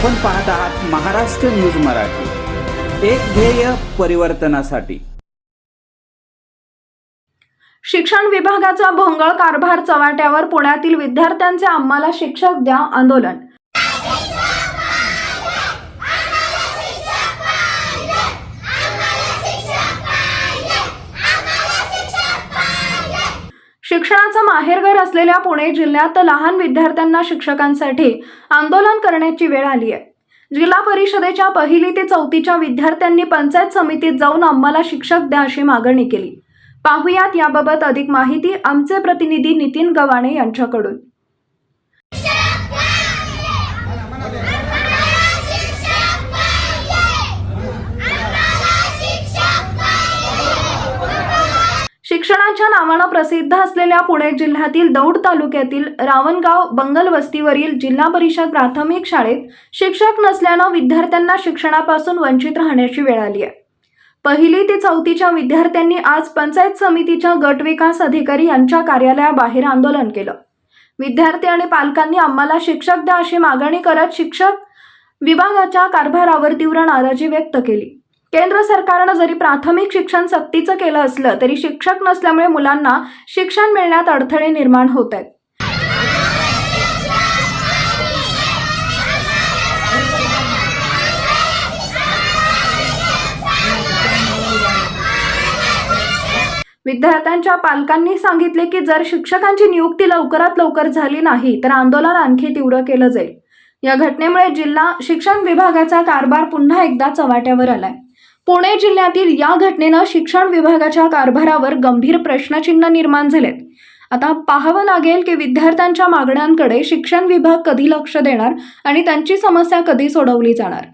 आपण पाहत आहात महाराष्ट्र न्यूज मराठी. एक ध्येय परिवर्तनासाठी. शिक्षण विभागाचा भोंगळ कारभार चव्हाट्यावर पुण्यातील विद्यार्थ्यांचे आम्हाला शिक्षक द्या आंदोलन. शिक्षणाचं माहेरघर असलेल्या पुणे जिल्ह्यात लहान विद्यार्थ्यांना शिक्षकांसाठी आंदोलन करण्याची वेळ आली आहे. जिल्हा परिषदेच्या पहिली ते चौथीच्या विद्यार्थ्यांनी पंचायत समितीत जाऊन आम्हाला शिक्षक द्या अशी मागणी केली. पाहुयात याबाबत अधिक माहिती आमचे प्रतिनिधी नितीन गवाणे यांच्याकडून. शिक्षणाच्या नावानं प्रसिद्ध असलेल्या पुणे जिल्ह्यातील दौड तालुक्यातील रावणगाव बंगल वस्तीवरील जिल्हा परिषद प्राथमिक शाळेत शिक्षक नसल्यानं विद्यार्थ्यांना शिक्षणापासून वंचित राहण्याची वेळ आली आहे. पहिली ते चौथीच्या विद्यार्थ्यांनी आज पंचायत समितीच्या गट विकास अधिकारी यांच्या कार्यालयाबाहेर आंदोलन केलं. विद्यार्थी आणि पालकांनी आम्हाला शिक्षक द्या अशी मागणी करत शिक्षक विभागाच्या कारभारावर तीव्र नाराजी व्यक्त केली. केंद्र सरकारनं जरी प्राथमिक शिक्षण सक्तीचं केलं असलं तरी शिक्षक नसल्यामुळे मुलांना शिक्षण मिळण्यात अडथळे निर्माण होत आहेत. विद्यार्थ्यांच्या पालकांनी सांगितले की जर शिक्षकांची नियुक्ती लवकरात लवकर झाली नाही तर आंदोलन आणखी तीव्र केलं जाईल. या घटनेमुळे जिल्हा शिक्षण विभागाचा कारभार पुन्हा एकदा चव्हाट्यावर आलाय. पुणे जिल्ह्यातील या घटनेनं शिक्षण विभागाच्या कारभारावर गंभीर प्रश्नचिन्ह निर्माण झालेत. आता पाहावं लागेल की विद्यार्थ्यांच्या मागण्यांकडे शिक्षण विभाग कधी लक्ष देणार आणि त्यांची समस्या कधी सोडवली जाणार.